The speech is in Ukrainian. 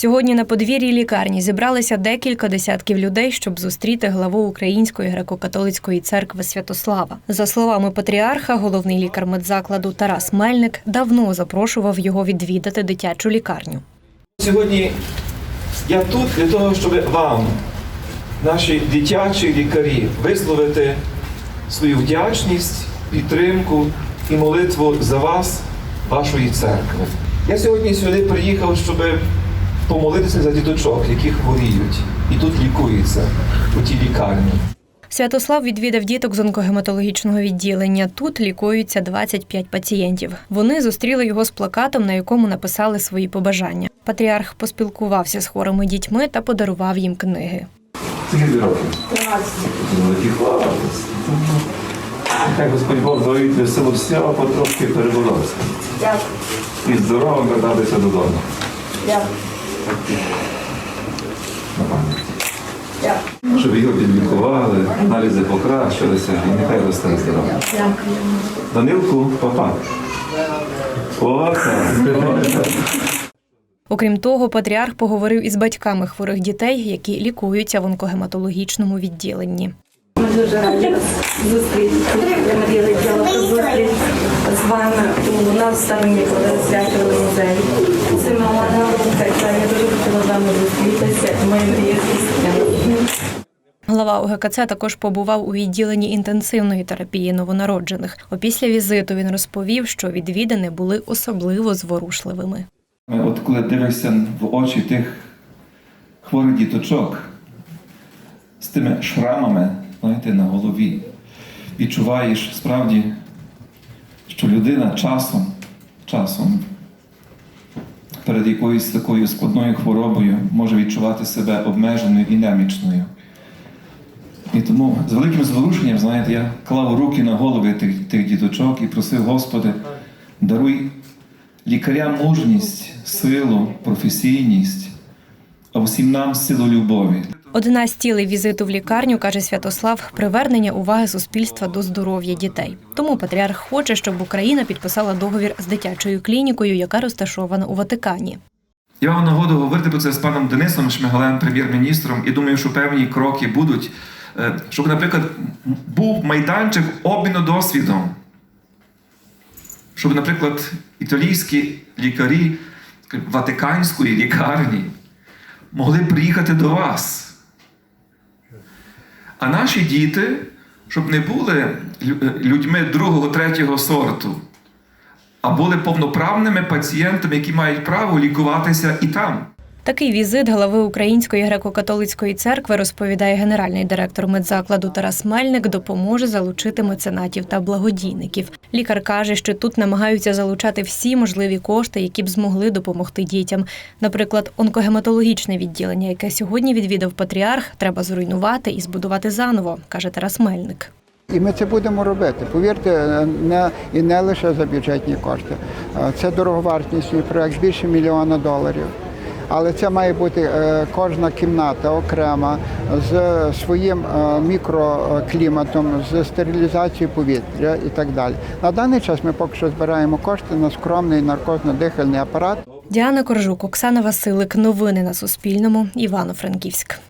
Сьогодні на подвір'ї лікарні зібралися декілька десятків людей, щоб зустріти главу Української греко-католицької церкви Святослава. За словами патріарха, головний лікар медзакладу Тарас Мельник давно запрошував його відвідати дитячу лікарню. Сьогодні я тут для того, щоб вам, наші дитячі лікарі, висловити свою вдячність, підтримку і молитву за вас, вашої церкви. Я сьогодні сюди приїхав, щоб помолитися за діточок, які хворіють і тут лікуються у тій лікарні. Святослав відвідав діток з онкогематологічного відділення. Тут лікуються 25 пацієнтів. Вони зустріли його з плакатом, на якому написали свої побажання. Патріарх поспілкувався з хворими дітьми та подарував їм книги. Скільки років? 13. Великі хлопець. Нехай Господь Бог зробить силу всього потрошки перебудовся. Дякую. І здорово вертатися додому. Дякую. Щоб його підлікували, аналізи покращилися, і нехай росте здоров'я. Дякую. Данилку, папа. О. Окрім того, патріарх поговорив із батьками хворих дітей, які лікуються в онкогематологічному відділенні. Ми дуже раді вас зустріти. З вами у нас стороні, коли святили музей. Це мама Галинка, я дуже хотіла з вами зустрітися. Ми здійснили. Глава ОГКЦ також побував у відділенні інтенсивної терапії новонароджених. Опісля візиту він розповів, що відвідини були особливо зворушливими. От коли дивишся в очі тих хворих діточок з тими шрамами, знаєте, на голові, відчуваєш справді, що людина часом, часом перед якоюсь такою складною хворобою може відчувати себе обмеженою і немічною. І тому з великим зворушенням, знаєте, я клав руки на голови тих, тих діточок і просив, Господи, даруй лікарям мужність, силу, професійність, а всім нам силу любові. Одна з цілей візиту в лікарню, каже Святослав, привернення уваги суспільства до здоров'я дітей. Тому патріарх хоче, щоб Україна підписала договір з дитячою клінікою, яка розташована у Ватикані. Я мав нагоду говорити про це з паном Денисом Шмигалем, прем'єр-міністром, і думаю, що певні кроки будуть, е, щоб, наприклад, був майданчик обміну досвідом. Щоб, наприклад, італійські лікарі Ватиканської лікарні могли приїхати до вас. А наші діти, щоб не були людьми другого, третього сорту, а були повноправними пацієнтами, які мають право лікуватися і там. Такий візит глави Української греко-католицької церкви, розповідає генеральний директор медзакладу Тарас Мельник, допоможе залучити меценатів та благодійників. Лікар каже, що тут намагаються залучати всі можливі кошти, які б змогли допомогти дітям. Наприклад, онкогематологічне відділення, яке сьогодні відвідав патріарх, треба зруйнувати і збудувати заново, каже Тарас Мельник. І ми це будемо робити. Повірте, не і не лише за бюджетні кошти. Е, Це дороговартісний проект, більше мільйона доларів. Але це має бути е, кожна кімната окрема з своїм е, мікрокліматом, з стерилізацією повітря і так далі. На даний час ми поки що збираємо кошти на скромний наркозно-дихальний апарат. Діана Коржук, Оксана Василик. Новини на Суспільному. Івано-Франківськ.